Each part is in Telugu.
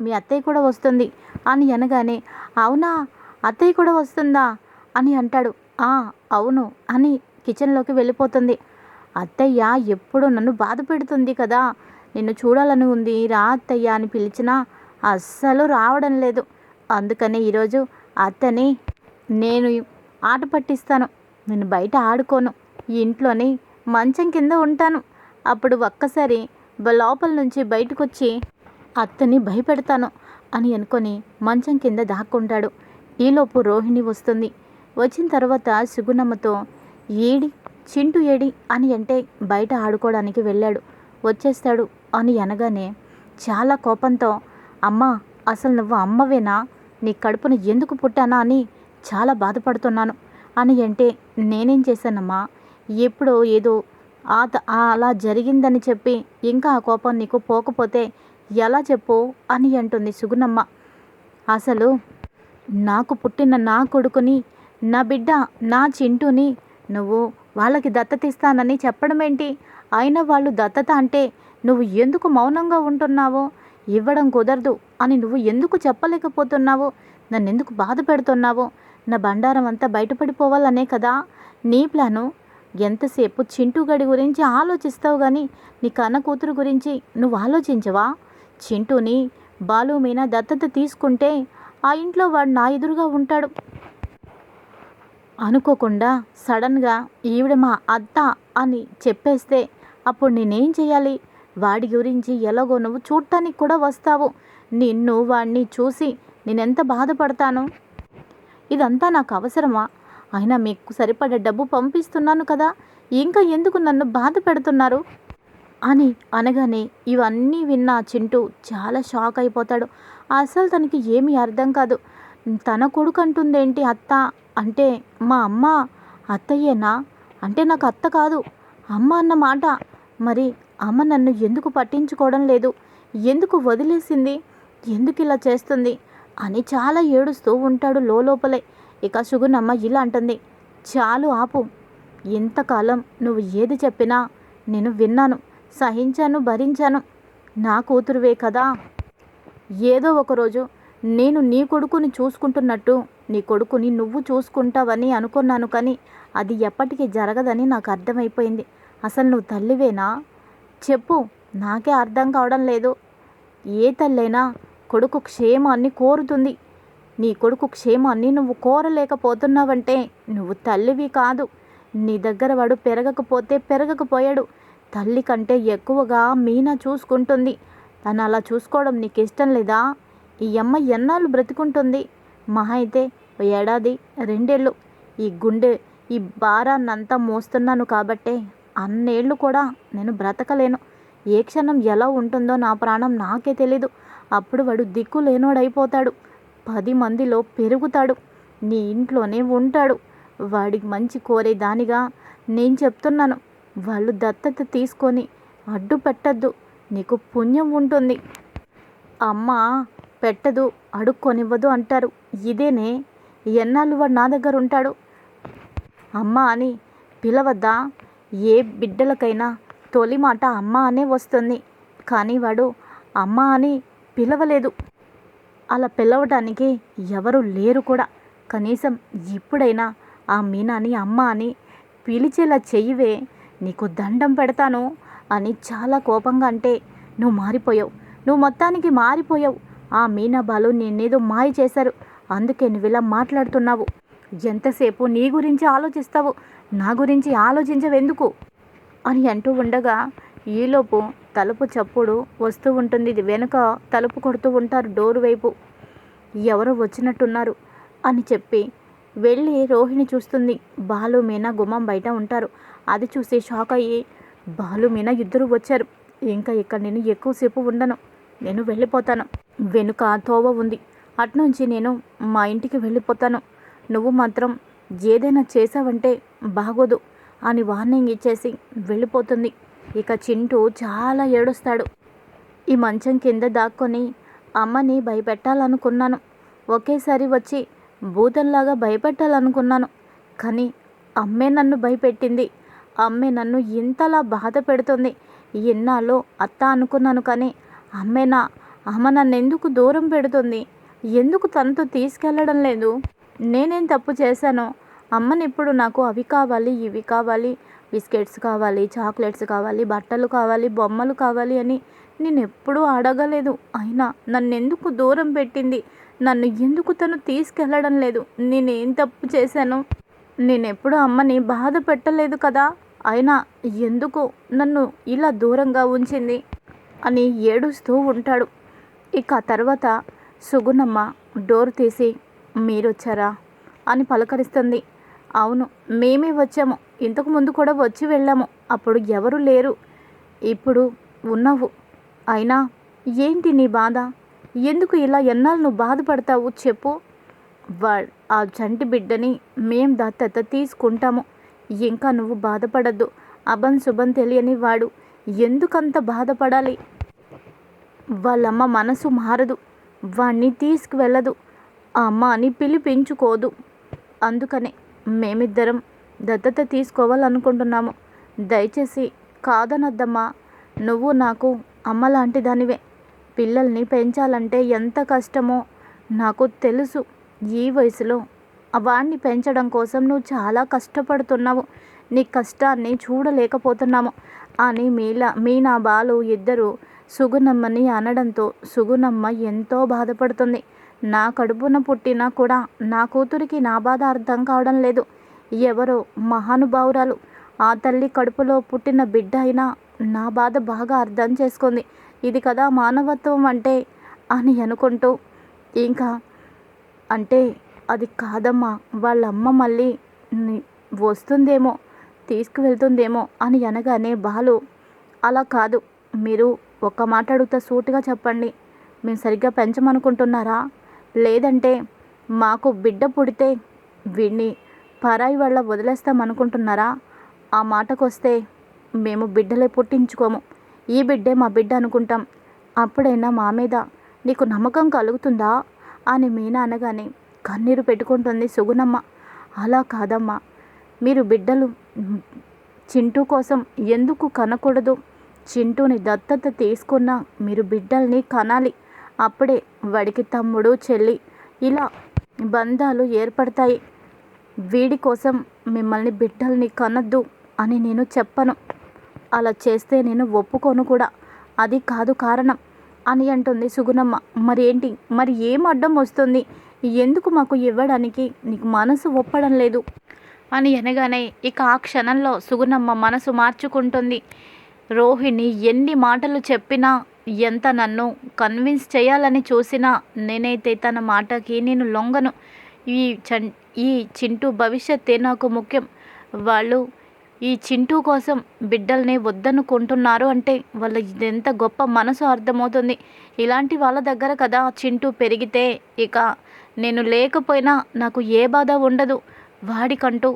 మీ అత్తయ్య కూడా వస్తుంది అని అనగానే అవునా? అత్తయ్య కూడా వస్తుందా? అని అంటాడు. ఆ అవును అని కిచెన్లోకి వెళ్ళిపోతుంది. అత్తయ్య ఎప్పుడు నన్ను బాధ పెడుతుంది కదా. నిన్ను చూడాలని ఉంది. రా అత్తయ్య అని పిలిచినా అస్సలు రావడం లేదు. అందుకనే ఈరోజు అత్తని నేను ఆట పట్టిస్తాను. నేను బయట ఆడుకోను. ఇంట్లోనే ఇంట్లోని మంచం కింద ఉంటాను. అప్పుడు ఒక్కసారి లోపల నుంచి బయటకు వచ్చి అత్తని భయపెడతాను అని అనుకొని మంచం కింద దాక్కుంటాడు. ఈలోపు రోహిణి వస్తుంది. వచ్చిన తర్వాత సుగుణమ్మతో ఏడి చింటూ ఏడి అని అంటే బయట ఆడుకోవడానికి వెళ్ళాడు. వచ్చేస్తాడు అని అనగానే చాలా కోపంతో అమ్మా అసలు నువ్వు అమ్మవేనా? నీ కడుపును ఎందుకు పుట్టానా అని చాలా బాధపడుతున్నాను అని అంటే నేనేం చేశానమ్మా? ఎప్పుడో ఏదో అలా జరిగిందని చెప్పి ఇంకా ఆ కోపం నీకు పోకపోతే ఎలా చెప్పు అని అంటుంది సుగుణమ్మ. అసలు నాకు పుట్టిన నా కొడుకుని నా బిడ్డ నా చింటూని నువ్వు వాళ్ళకి దత్తత ఇస్తానని చెప్పడం ఏంటి అయినా వాళ్ళు దత్తత అంటే నువ్వు ఎందుకు మౌనంగా ఉంటున్నావో? ఇవ్వడం కుదరదు అని నువ్వు ఎందుకు చెప్పలేకపోతున్నావో? నన్ను ఎందుకు బాధ పెడుతున్నావో? నా బండారం అంతా బయటపడిపోవాలనే కదా? నీ ప్లాను? ఎంతసేపు చింటూ గడి గురించి ఆలోచిస్తావు కానీ నీ కన్న కూతురు గురించి నువ్వు ఆలోచించవా? చింటూని బాలు మీనా దత్తత తీసుకుంటే ఆ ఇంట్లో వాడు నా ఎదురుగా ఉంటాడు. అనుకోకుండా సడన్గా ఈవిడ మా అత్త అని చెప్పేస్తే అప్పుడు నేనేం చేయాలి? వాడి గురించి ఎలాగో నువ్వు చూడటానికి కూడా వస్తావు. నిన్ను వాడిని చూసి నేనెంత బాధపడతాను? ఇదంతా నాకు అవసరమా? అయినా మీకు సరిపడే డబ్బు పంపిస్తున్నాను కదా. ఇంకా ఎందుకు నన్ను బాధ పెడుతున్నారు? అని అనగానే ఇవన్నీ విన్న చింటూ చాలా షాక్ అయిపోతాడు. అసలు తనకి ఏమీ అర్థం కాదు. తన కొడుకు అంటుందేంటి అత్త? అంటే మా అమ్మ అత్తయ్యేనా? అంటే నాకు అత్త కాదు. అమ్మ అన్న మాట. మరి అమ్మ నన్ను ఎందుకు పట్టించుకోవడం లేదు? ఎందుకు వదిలేసింది? ఎందుకు ఇలా చేస్తుంది? అని చాలా ఏడుస్తూ ఉంటాడు లోపలే ఇక సుగుణమ్మ ఇలా అంటుంది. చాలు ఆపు. ఇంతకాలం నువ్వు ఏది చెప్పినా నేను విన్నాను. సహించాను భరించాను. నా కూతురువే కదా. ఏదో ఒకరోజు నేను నీ కొడుకుని చూసుకుంటున్నట్టు నీ కొడుకుని నువ్వు చూసుకుంటావని అనుకున్నాను కానీ అది ఎప్పటికీ జరగదని నాకు అర్థమైపోయింది. అసలు నువ్వు తల్లివేనా? చెప్పు నాకే అర్థం కావడం లేదు. ఏ తల్లైనా కొడుకు క్షేమాన్ని కోరుతుంది. నీ కొడుకు క్షేమాన్ని నువ్వు కోరలేకపోతున్నావంటే నువ్వు తల్లివి కాదు. నీ దగ్గర వాడు పెరగకపోతే పెరగకపోయాడు. తల్లి కంటే ఎక్కువగా మీనా చూసుకుంటుంది. తను అలా చూసుకోవడం నీకు ఇష్టం లేదా? ఈ అమ్మ ఎన్నాళ్ళు బ్రతికుంటుంది? మహా అయితే ఏడాది రెండేళ్ళు. ఈ గుండె ఈ భారాన్నంతా మోస్తున్నాను కాబట్టే అన్నేళ్ళు కూడా నేను బ్రతకలేను. ఏ క్షణం ఎలా ఉంటుందో నా ప్రాణం నాకే తెలీదు. అప్పుడు వాడు దిక్కు లేనోడైపోతాడు. పది మందిలో పెరుగుతాడు. నీ ఇంట్లోనే ఉంటాడు. వాడికి మంచి కోరే దానిగా నేను చెప్తున్నాను. వాళ్ళు దత్తత తీసుకొని అడ్డు పెట్టద్దు. నీకు పుణ్యం ఉంటుంది. అమ్మ పెట్టదు అడుక్కొనివ్వదు అంటారు. ఇదేనే? ఎన్నాళ్ళు వాడు నా దగ్గర ఉంటాడు? అమ్మ అని పిలవద్దా? ఏ బిడ్డలకైనా తొలి మాట అమ్మ అనే వస్తుంది. కానీ వాడు అమ్మ అని పిలవలేదు. అలా పిలవడానికి ఎవరు లేరు కూడా. కనీసం ఇప్పుడైనా ఆ మీనాని అమ్మ అని పిలిచేలా చెయ్యివే. నీకు దండం పెడతాను అని చాలా కోపంగా అంటే నువ్వు మారిపోయావు. నువ్వు మొత్తానికి మారిపోయావు. ఆ మీనా బాలు నిన్నేదో మాయ చేశారు. అందుకే నువ్వు ఇలా మాట్లాడుతున్నావు. ఎంతసేపు నీ గురించి ఆలోచిస్తావు? నా గురించి ఆలోచించవెందుకు? అని అంటూ ఉండగా ఈలోపు తలుపు చప్పుడు వస్తూ ఉంటుంది. ఇది వెనుక తలుపు కొడుతూ ఉంటారు డోరు వైపు. ఎవరో వచ్చినట్టున్నారు అని చెప్పి వెళ్ళి రోహిణి చూస్తుంది. బాలు మీనా గుమ్మం బయట ఉంటారు. అది చూసి షాక్ అయ్యి బాలు మీనా ఇద్దరు వచ్చారు. ఇంకా ఇక్కడ నేను ఎక్కువసేపు ఉండను. నేను వెళ్ళిపోతాను. వెనుక తోవ ఉంది. అట్నుంచి నేను మా ఇంటికి వెళ్ళిపోతాను. నువ్వు మాత్రం ఏదైనా చేసావంటే బాగోదు అని వార్నింగ్ ఇచ్చేసి వెళ్ళిపోతుంది. ఇక చింటూ చాలా ఏడుస్తాడు. ఈ మంచం కింద దాక్కొని అమ్మని భయపెట్టాలనుకున్నాను. ఒకేసారి వచ్చి భూతంలాగా భయపెట్టాలనుకున్నాను. కానీ అమ్మే నన్ను భయపెట్టింది. అమ్మే నన్ను ఇంతలా బాధ పెడుతుంది. ఎన్నాళ్ళు అత్త అనుకున్నాను కానీ అమ్మేనా అమ్మ నన్ను ఎందుకు దూరం పెడుతుంది? ఎందుకు తనతో తీసుకెళ్ళడం లేదు? నేనేం తప్పు చేశానో? అమ్మని ఇప్పుడు నాకు అవి కావాలి ఇవి కావాలి బిస్కెట్స్ కావాలి చాక్లెట్స్ కావాలి బట్టలు కావాలి బొమ్మలు కావాలి అని నేను ఎప్పుడూ అడగలేదు. అయినా నన్ను ఎందుకు దూరం పెట్టింది? నన్ను ఎందుకు తను తీసుకెళ్ళడం లేదు? నేనేం తప్పు చేశాను? నేను ఎప్పుడు అమ్మని బాధ పెట్టలేదు కదా. అయినా ఎందుకు నన్ను ఇలా దూరంగా ఉంచింది? అని ఏడుస్తూ ఉంటాడు. ఇక తర్వాత సుగుణమ్మ డోర్ తీసి మీరొచ్చారా? అని పలకరిస్తుంది. అవును మేమే వచ్చాము. ఇంతకు ముందు కూడా వచ్చి వెళ్ళాము. అప్పుడు ఎవరు లేరు. ఇప్పుడు ఉన్నావు. అయినా ఏంటి నీ బాధ? ఎందుకు ఇలా ఎన్నాళ్ళు నువ్వు బాధపడతావు? చెప్పు. వా ఆ చంటి బిడ్డని మేం దత్తత తీసుకుంటాము. ఇంకా నువ్వు బాధపడద్దు. అభం శుభం తెలియని వాడు. ఎందుకంత బాధపడాలి? వాళ్ళమ్మ మనసు మారదు. వాణ్ణి తీసుకువెళ్ళదు. ఆ అమ్మ అని పిలిపించుకోదు. అందుకనే మేమిద్దరం దత్తత తీసుకోవాలనుకుంటున్నాము. దయచేసి కాదనద్దమ్మా. నువ్వు నాకు అమ్మ లాంటి దానివే. పిల్లల్ని పెంచాలంటే ఎంత కష్టమో నాకు తెలుసు. ఈ వయసులో వాడిని పెంచడం కోసం నువ్వు చాలా కష్టపడుతున్నావు. నీ కష్టాన్ని చూడలేకపోతున్నాము. అని మీలా మీనా బాలు ఇద్దరు సుగుణమ్మని అనడంతో సుగుణమ్మ ఎంతో బాధపడుతుంది. నా కడుపున పుట్టినా కూడా నా కూతురికి నా బాధ అర్థం కావడం లేదు. ఎవరో మహానుభావురాలు. ఆ తల్లి కడుపులో పుట్టిన బిడ్డ అయినా నా బాధ బాగా అర్థం చేసుకుంది. ఇది కదా మానవత్వం అంటే అని అనుకుంటూ ఇంకా అంటే అది కాదమ్మా వాళ్ళ అమ్మ మళ్ళీ వస్తుందేమో తీసుకువెళ్తుందేమో అని అనగానే బాలు అలా కాదు మీరు ఒక్క మాట అడుగుతా సూటుగా చెప్పండి మేము సరిగ్గా పెంచమనుకుంటున్నారా? లేదంటే మాకు బిడ్డ పుడితే వీడిని పరాయి వాళ్ళ వదిలేస్తామనుకుంటున్నారా? ఆ మాటకొస్తే మేము బిడ్డలే పుట్టించుకోము. ఈ బిడ్డే మా బిడ్డ అనుకుంటాం. అప్పుడైనా మా మీద నీకు నమ్మకం కలుగుతుందా? అని మీనా అనగానే కన్నీరు పెట్టుకుంటుంది సుగుణమ్మ. అలా కాదమ్మా. మీరు బిడ్డలు చింటూ కోసం ఎందుకు కనకూడదు? చింటూని దత్తత తీసుకున్న మీరు బిడ్డల్ని కనాలి. అప్పుడే వాడికి తమ్ముడు చెల్లి ఇలా బంధాలు ఏర్పడతాయి. వీడి కోసం మిమ్మల్ని బిడ్డల్ని కనద్దు అని నేను చెప్పను. అలా చేస్తే నేను ఒప్పుకోను కూడా. అది కాదు కారణం. అని అంటుంది సుగుణమ్మ. మరి ఏంటి మరి ఏం అడ్డం వస్తుంది? ఎందుకు మాకు ఇవ్వడానికి? నీకు మనసు ఒప్పడం లేదు అని అనగానే ఇక ఆ క్షణంలో సుగుణమ్మ మనసు మార్చుకుంటుంది. రోహిణి ఎన్ని మాటలు చెప్పినా ఎంత నన్ను కన్విన్స్ చేయాలని చూసినా నేనైతే తన మాటకి నేను లొంగను. ఈ చ ఈ చింటూ భవిష్యత్తే నాకు ముఖ్యం. వాళ్ళు ఈ చింటూ కోసం బిడ్డల్ని వద్దనుకుంటున్నారు అంటే వాళ్ళ ఎంత గొప్ప మనసు అర్థమవుతుంది. ఇలాంటి వాళ్ళ దగ్గర కదా చింటూ పెరిగితే ఇక నేను లేకపోయినా నాకు ఏ బాధ ఉండదు. వాడికంటూ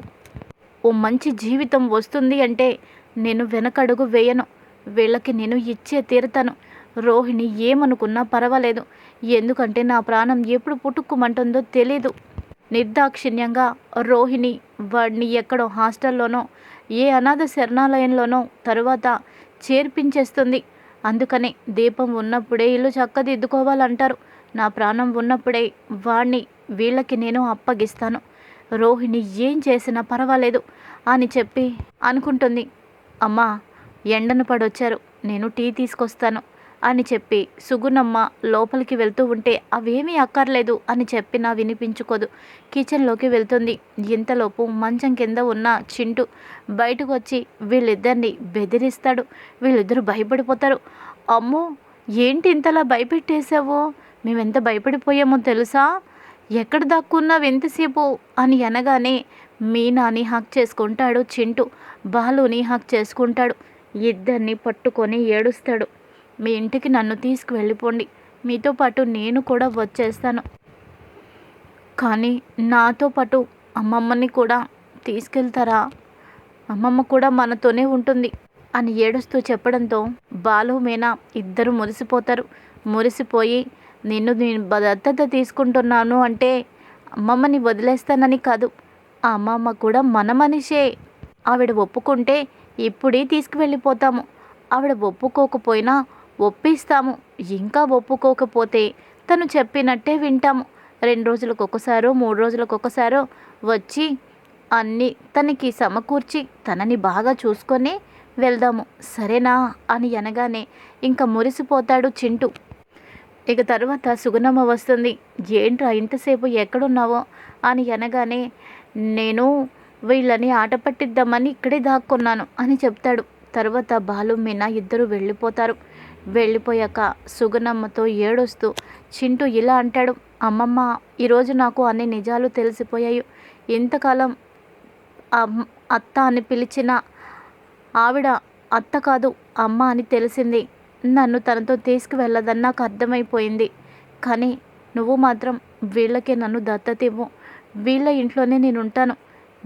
ఓ మంచి జీవితం వస్తుంది అంటే నేను వెనకడుగు వేయను. వీళ్ళకి నేను ఇచ్చే తీరుతాను. రోహిణి ఏమనుకున్నా పర్వాలేదు. ఎందుకంటే నా ప్రాణం ఎప్పుడు పుట్టుకుమంటుందో తెలీదు. నిర్దాక్షిణ్యంగా రోహిణి వాడిని ఎక్కడో హాస్టల్లోనో ఏ అనాథ శరణాలయంలోనో తరువాత చేర్పించేస్తుంది. అందుకని దీపం ఉన్నప్పుడే ఇల్లు చక్కదిద్దుకోవాలంటారు. నా ప్రాణం ఉన్నప్పుడే వాణ్ణి వీళ్ళకి నేను అప్పగిస్తాను. రోహిణి ఏం చేసినా పర్వాలేదు అని చెప్పి అనుకుంటుంది. అమ్మా ఎండను పడొచ్చారు. నేను టీ తీసుకొస్తాను. అని చెప్పి సుగుణమ్మ లోపలికి వెళ్తూ ఉంటే అవేమీ అక్కర్లేదు అని చెప్పినా వినిపించుకోదు. కిచెన్లోకి వెళ్తుంది. ఇంతలోపు మంచం కింద ఉన్న చింటూ బయటకు వచ్చి వీళ్ళిద్దరిని బెదిరిస్తాడు. వీళ్ళిద్దరూ భయపడిపోతారు. అమ్మో! ఏంటి ఇంతలా భయపెట్టేశావు? మేమెంత భయపడిపోయామో తెలుసా? ఎక్కడ దాక్కున్నావు ఎంతసేపు అని అనగానే మీనాని హక్ చేసుకుంటాడు చింటూ బాలుని హక్ చేసుకుంటాడు. ఇద్దరిని పట్టుకొని ఏడుస్తాడు. మీ ఇంటికి నన్ను తీసుకువెళ్ళిపోండి. మీతో పాటు నేను కూడా వచ్చేస్తాను. కానీ నాతో పాటు అమ్మమ్మని కూడా తీసుకెళ్తారా? అమ్మమ్మ కూడా మనతోనే ఉంటుంది అని ఏడుస్తూ చెప్పడంతో బాలు మీనా ఇద్దరు మురిసిపోతారు. మురిసిపోయి నిన్ను నేను దత్తత తీసుకుంటున్నాను అంటే అమ్మమ్మని వదిలేస్తానని కాదు. ఆ అమ్మమ్మ కూడా మన మనిషే. ఆవిడ ఒప్పుకుంటే ఇప్పుడే తీసుకువెళ్ళిపోతాము. ఆవిడ ఒప్పుకోకపోయినా ఒప్పిస్తాము. ఇంకా ఒప్పుకోకపోతే తను చెప్పినట్టే వింటాము. రెండు రోజులకు ఒకసారో మూడు రోజులకు ఒకసారో వచ్చి అన్నీ తనకి సమకూర్చి తనని బాగా చూసుకొని వెళ్దాము. సరేనా అని అనగానే ఇంకా మురిసిపోతాడు చింటూ. ఇక తర్వాత సుగుణమ్మ వస్తుంది. ఏంట్రా ఇంతసేపు ఎక్కడున్నావో? అని అనగానే నేను వీళ్ళని ఆట పట్టిద్దామని ఇక్కడే దాక్కున్నాను అని చెప్తాడు. తర్వాత బాలు మీనా ఇద్దరు వెళ్ళిపోతారు. వెళ్ళిపోయాక సుగుణమ్మతో ఏడుస్తూ చింటూ ఇలా అంటాడు అమ్మమ్మ ఈరోజు నాకు అన్ని నిజాలు తెలిసిపోయాయి. ఇంతకాలం అమ్- అత్త అని పిలిచిన ఆవిడ అత్త కాదు అమ్మ అని తెలిసింది. నన్ను తనతో తీసుకువెళ్ళదని నాకు అర్థమైపోయింది. కానీ నువ్వు మాత్రం వీళ్ళకే నన్ను దత్తత ఇవ్వు వీళ్ళ ఇంట్లోనే నేను ఉంటాను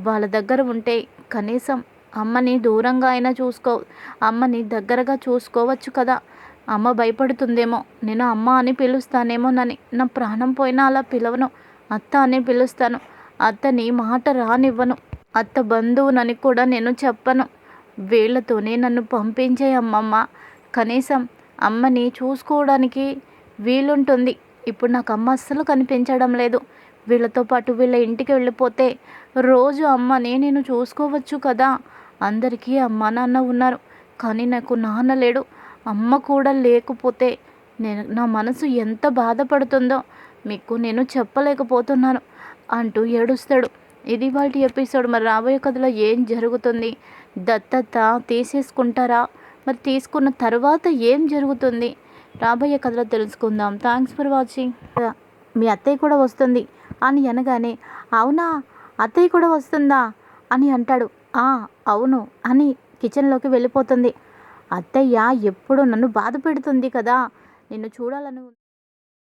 వాళ్ళ దగ్గర ఉంటే కనీసం అమ్మని దూరంగా అయినా చూసుకో అమ్మని దగ్గరగా చూసుకోవచ్చు కదా. అమ్మ భయపడుతుందేమో నేను అమ్మ అని పిలుస్తానేమోనని. నా ప్రాణం పోయినా అలా పిలవను. అత్త అని పిలుస్తాను. అత్తని మాట రానివ్వను. అత్త బంధువునని కూడా నేను చెప్పను. వీళ్ళతోనే నన్ను పంపించే అమ్మమ్మ. కనీసం అమ్మని చూసుకోవడానికి వీలుంటుంది. ఇప్పుడు నాకు అమ్మ అస్సలు కనిపించడం లేదు. వీళ్ళతో పాటు వీళ్ళ ఇంటికి వెళ్ళిపోతే రోజు అమ్మని నేను చూసుకోవచ్చు కదా. అందరికీ అమ్మ నాన్న ఉన్నారు. కానీ నాకు నాన్న లేడు. అమ్మ కూడా లేకపోతే నేను నా మనసు ఎంత బాధపడుతుందో మీకు నేను చెప్పలేకపోతున్నాను అంటూ ఏడుస్తాడు. ఇది వాటి ఎపిసోడ్. మరి రాబోయే కథలో ఏం జరుగుతుంది? దత్తత తీసేసుకుంటారా? మరి తీసుకున్న తర్వాత ఏం జరుగుతుంది? రాబోయే కథలో తెలుసుకుందాం. Thanks for watching. మీ అత్తయ్య కూడా వస్తుంది అని అనగానే అవునా? అత్తయ్య కూడా వస్తుందా? అని అంటాడు. "ఆ, అవును అని కిచెన్లోకి వెళ్ళిపోతుంది. అత్తయ్య ఎప్పుడు నన్ను బాధ పెడుతుంది కదా. నిన్ను చూడాలను